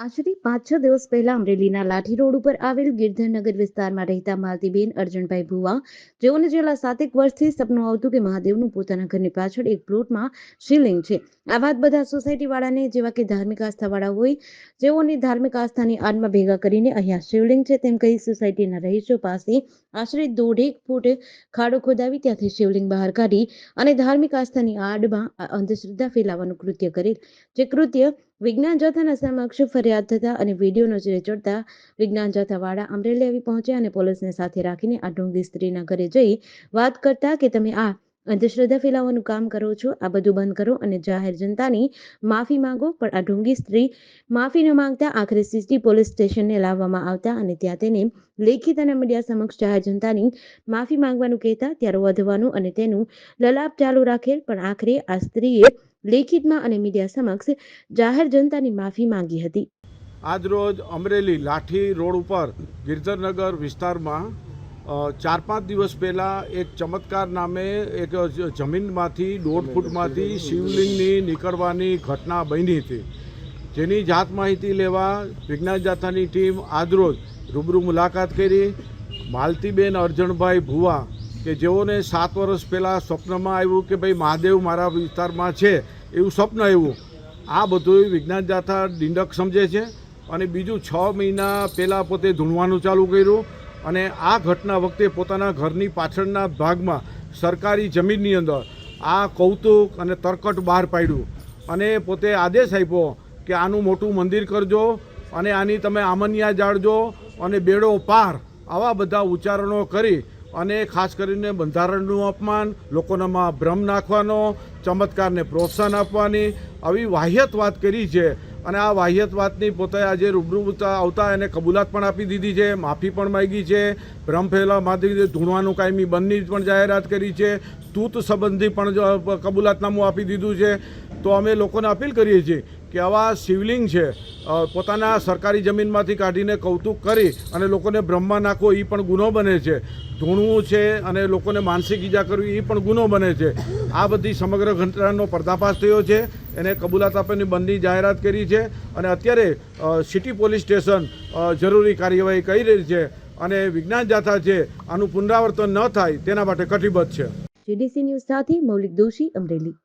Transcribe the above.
આજથી પાંચ છ દિવસ પહેલા અમરેલીના લાઠી રોડ ઉપર આવેલ ગિરધરનગર વિસ્તારમાં રહેતા માલતીબેન અર્જુનભાઈ ભુવા, જેઓને છેલ્લા સાતેક વર્ષથી સપનું આવતું કે મહાદેવનું પોતાના ઘરની પાછળ એક પ્લોટમાં શિવલિંગ છે. આ વાત બધા સોસાયટીવાળાને, જેવા કે ધાર્મિક આસ્થાવાળા હોય, જેઓની ધાર્મિક આસ્થાની આડમાં ભેગા કરીને અહીંયા શિવલિંગ છે, તેમ કહી સોસાયટીના રહીશો પાસે આશરે દોઢેક ફૂટ ખાડો ખોદાવી ત્યાંથી શિવલિંગ બહાર કાઢી અને ધાર્મિક આસ્થાની આડમાં અંધશ્રદ્ધા ફેલાવાનું કૃત્ય કરેલ, જે કૃત્ય વિજ્ઞાન જાથાના સમક્ષ ફરિયાદ થતા અને વીડિયો નજરે ચડતા વિજ્ઞાન જાથાવાળા અમરેલી આવી પહોંચ્યા અને પોલીસને સાથે રાખીને આ ઢોંગી સ્ત્રીના ઘરે જઈ વાત કરતા કે તમે આ અંધશ્રદ્ધા ફેલાવવાનું કામ કરો છો, આ બધું બંધ કરો અને જાહેર જનતાની માફી માંગો. પણ આ ઢોંગી સ્ત્રી માફી ન માંગતા, આખરે સીટી પોલીસ સ્ટેશનને લાવવામાં આવતા અને ત્યાં તેને લેખિત અને મીડિયા સમક્ષ જાહેર જનતાની માફી માંગવાનું કહેતા ત્યારે વધવાનું અને તેનું લલાપ ચાલુ રાખેલ. પણ આખરે આ સ્ત્રીએ લેખિતમાં અને મીડિયા સમક્ષ જાહેર જનતાની માફી માંગી હતી. આજરોજ અમરેલી લાઠી રોડ ઉપર ગિરધરનગર વિસ્તારમાં ચાર પાંચ દિવસ પહેલાં એક ચમત્કાર નામે એક જમીનમાંથી દોઢ ફૂટમાંથી શિવલિંગની નીકળવાની ઘટના બની હતી. જેની જાત માહિતી લેવા વિજ્ઞાન જાથાની ટીમ આજરોજ રૂબરૂ મુલાકાત કરી. માલતીબેન અર્જણભાઈ ભુવા કે જેઓને સાત વર્ષ પહેલાં સ્વપ્નમાં આવ્યું કે ભાઈ મહાદેવ મારા વિસ્તારમાં છે એવું સ્વપ્ન આવ્યું. આ બધું વિજ્ઞાન જાથા ડિંડક સમજે છે. અને બીજું છ મહિના પહેલાં પોતે ધૂણવાનું ચાલુ કર્યું. અને આ ઘટના વખતે પોતાના ઘરની પાછળના ભાગમાં સરકારી જમીનની અંદર આ કૌતુક અને તરકટ બહાર પાડ્યું. અને પોતે આદેશ આપ્યો કે આનું મોટું મંદિર કરજો અને આની તમે આમનિયા જાળજો અને બેડો પાર આવા બધા ઉચ્ચારણો કરી અને ખાસ કરીને બંધારણનું અપમાન, લોકોનામાં ભ્રમ નાખવાનો, ચમત્કારને પ્રોત્સાહન આપવાની, આવી વાહિયત વાત કરી છે અને આ વાહ્યત વાતની પોતે આજે રૂબરૂ આવતા- એને કબૂલાત પણ આપી દીધી છે, માફી પણ માગી છે, ભ્રમ ફેલા માથી ધૂણવાનું કાયમી બંધની પણ જાહેરાત કરી છે, તૂત સંબંધી પણ કબૂલાતનામું આપી દીધું છે. તો અમે લોકોને અપીલ કરીએ છીએ કે આવા શિવલિંગ છે પોતાના સરકારી જમીનમાંથી કાઢીને કૌતુક કરી અને લોકોને બ્રહ્મા નાખવો એ પણ ગુનો બને છે. ધૂણવું છે અને લોકોને માનસિક ઈજા કરવી એ પણ ગુનો બને છે. આ બધી સમગ્ર ઘટનાનો પર્દાફાશ થયો છે. એને કબૂલાત આપવાની બંધની જાહેરાત કરી છે અને અત્યારે સિટી પોલીસ સ્ટેશન જરૂરી કાર્યવાહી કરી રહી છે અને વિજ્ઞાન જાથા છે, આનું પુનરાવર્તન ન થાય તેના માટે કટિબદ્ધ છે. જીડીસી ન્યૂઝ સાથે મૌલિક દોશી અમરેલી.